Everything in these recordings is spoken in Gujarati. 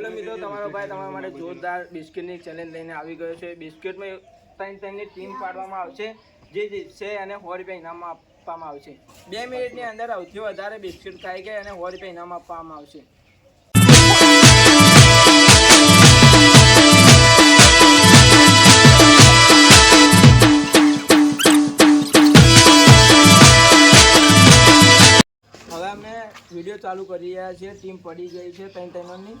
હેલો મિત્રો, તમારો ભાઈ તમારા માટે જોરદાર બિસ્કિટની ચેલેન્જ લઈને આવી ગયો છે. બિસ્કિટમાં ત્રણ ત્રણની ટીમ પાડવામાં આવશે. જે જીતશે અને સો રૂપિયા ઇનામમાં આપવામાં આવશે. બે મિનિટની અંદર સૌથી વધારે બિસ્કિટ ખાઈ ગઈ અને સો રૂપિયા ઇનામ આપવામાં આવશે. હવે અમે વીડિયો ચાલુ કરી રહ્યા છીએ. ટીમ પડી ગઈ છે ત્રણ ત્રણની.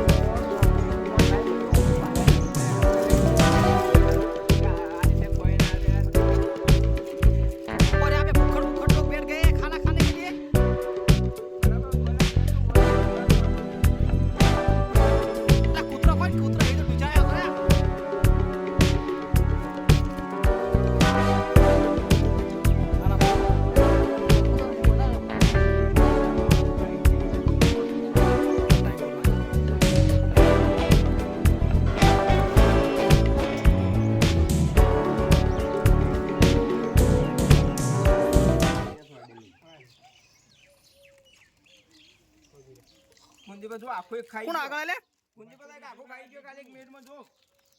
ગુંજીભાઈ જો આખો એક ખાઈ કોણ આગળ લે ગુંજીભાઈ આખો ખાઈ ગયો કાલે એક મિનિટમાં જો.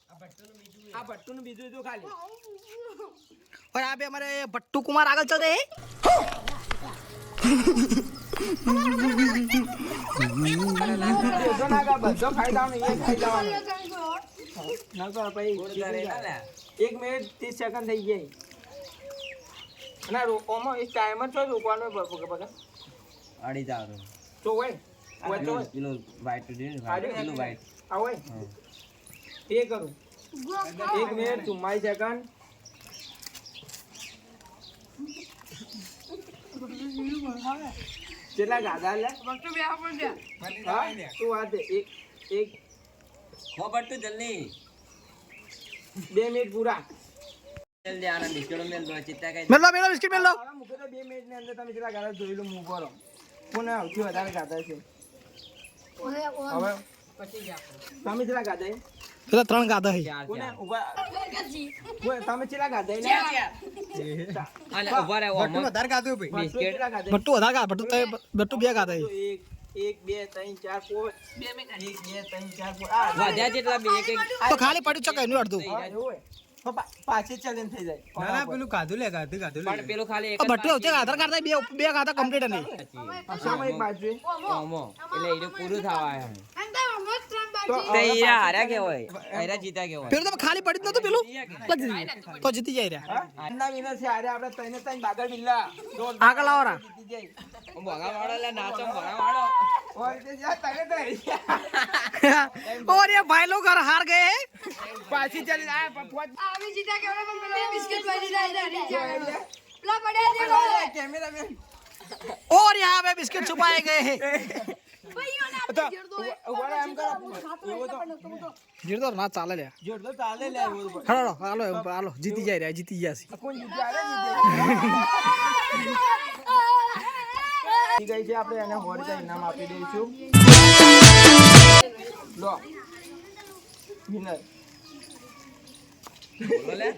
આ ભટ્ટુ નું બીજું જો ખાલી. ઓય આ બે અમારે ભટ્ટુ કુમાર આગળ ચાલ રહે એક મિનિટ ત્રીસ સેકન્ડ થઈ જાય ના રોકવામાં એક ટાઈમર છો રોકવાનો અઢી ચાર તો હોય. એ. કરું. એક મિનિટ ચુમ્માલીસ સેકન્ડ કેટલા ગાધા એક એક. ખબર તો જલ્દી. બે મિનિટ પૂરા. જલ્દી આનંદ બિસ્કિટો મેલ બે મિનિટની અંદર તમે કેટલા ગાધા જોયેલું મૂકો કોને સૌથી વધારે ગાધા છે? હવે તમે પેલા ત્રણ ગાધા હઈ કોને ઊભા તમે કેટલા ગાધા અને ઊભા રહો બટ્ટુ વધારે ગાધો ખાલી પડ્યું ચકાયનું અડધું. પાછી ચેલેન્જ થઈ જાય. ગાધું લે ગાધું ગાધું પણ પેલું ખાલી એક ભટ્ટુ આવશે આધાર કાર્ડ બે બે ગાધા કમ્પ્લીટ નહીં. પાછામાં એક બાજુ. ઓમો એટલે એને પૂરું થવા આવ્યું તો તે હીરા હાર્યા કેવાય. હીરા જીતા કેવાય. પેલું ખાલી પડ્યું નતું પેલું? તો જીતી તો જીતી જાય રહ્યા. હા? આજના winner છે આજે આપણે ત્રણે ત્રણ બાગર બિલ્લા. આગળ આવો રા જીતી જાય ભગા વાળો લે નાચો ભગા વાળો ઓય તે જા તને તો રહી ગયા. और ये भाई लोग घर हार गए हैं પાછી ચાલી આ પ- પોચ- કેમેરામેન और यहाँ पे बिस्किट छुपाए गए हैं તો ઉભા- ઉભા રહો, એમ કરો એવો તો જીર તો ના ચાલે લે જોર તો ચાલે લે એવો તો. હાલો હાલો હાલો જીતી જાય રહ્યા જીતી ગયા છે કોણ જીત્યા? અરે જીત્યા. જીતી ગઈ છે આપણે એને હોરીજા ઇનામ આપી દઈશું લો. વિનર બોલો લે.